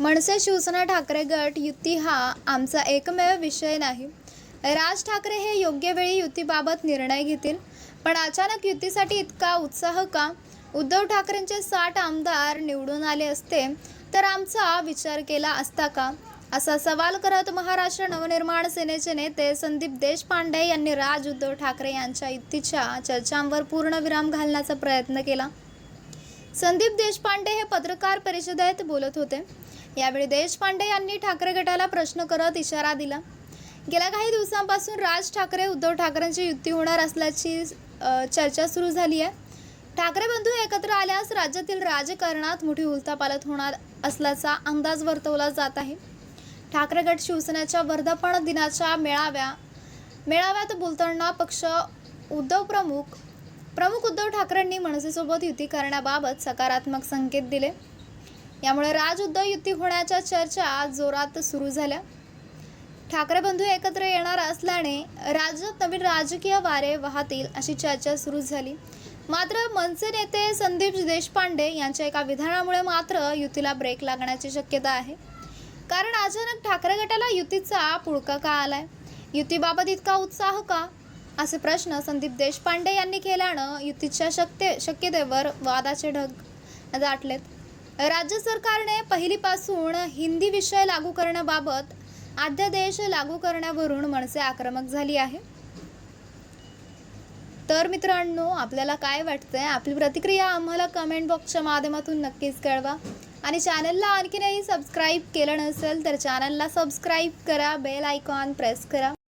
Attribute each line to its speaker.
Speaker 1: मनसे शिवसेना ठाकरे गट युती हा आमचा एकमेव विषय नाही. राज ठाकरे हे योग्य वेळी युतीबाबत निर्णय घेतील पण अचानक युतीसाठी इतका उत्साह का? उद्धव ठाकरेंचे साठ आमदार निवडून आले असते तर आमचा विचार केला असता का? असा सवाल करत महाराष्ट्र नवनिर्माण सेनेचे नेते संदीप देशपांडे यांनी राज उद्धव ठाकरे यांच्या युतीच्या चर्चांवर पूर्णविराम घालण्याचा प्रयत्न केला. संदीप देशपांडे हे पत्रकार परिषदेत बोलत होते. यावेळी देशपांडे यांनी ठाकरे गटाला प्रश्न करत इशारा दिला. गेल्या काही दिवसांपासून राज ठाकरे उद्धव ठाकरेंची युती होणार असल्याची चर्चा सुरू झाली आहे. ठाकरे बंधू एकत्र आल्यास राज्यातील राजकारणात मोठी उलथापालत होणार असल्याचा अंदाज वर्तवला जात आहे. ठाकरे गट शिवसेनेच्या वर्धापन दिनाच्या मेळाव्या मेळाव्यात बोलताना पक्ष उद्धव प्रमुख प्रमुख उद्धव ठाकरेंनी मनसेसोबत युती करण्याबाबत सकारात्मक संकेत दिले. यामुळे राज उद्धव युती होण्याच्या चर्चा जोरात सुरू झाल्या. ठाकरे बंधू एकत्र येणार असल्याने राज्यात नवीन राजकीय वारे वाहतील अशी चर्चा सुरू झाली. मात्र मनसे नेते संदीप देशपांडे यांच्या एका विधानामुळे मात्र युतीला ब्रेक लागण्याची शक्यता आहे. कारण अचानक ठाकरे गटाला युतीचा पुळका का आलाय? युतीबाबत इतका उत्साह का? असे प्रश्न संदीप देशपांडे यांनी केल्यानं युतीच्या शक्य शक्यतेवर वादाचे ढग दाटलेत. राज्य सरकारने पहिलीपासून हिंदी विषय लागू करण्याबाबत अध्यादेश लागू करण्यावरून मनसे आक्रमक झाली आहे. तर मित्रांनो आपल्याला काय वाटतंय? आपली प्रतिक्रिया आम्हाला कमेंट बॉक्सच्या माध्यमातून नक्कीच कळवा. आणि चॅनलला आणखीनही सबस्क्राईब केलं नसेल तर चॅनलला सबस्क्राईब करा बेल आयकॉन प्रेस करा.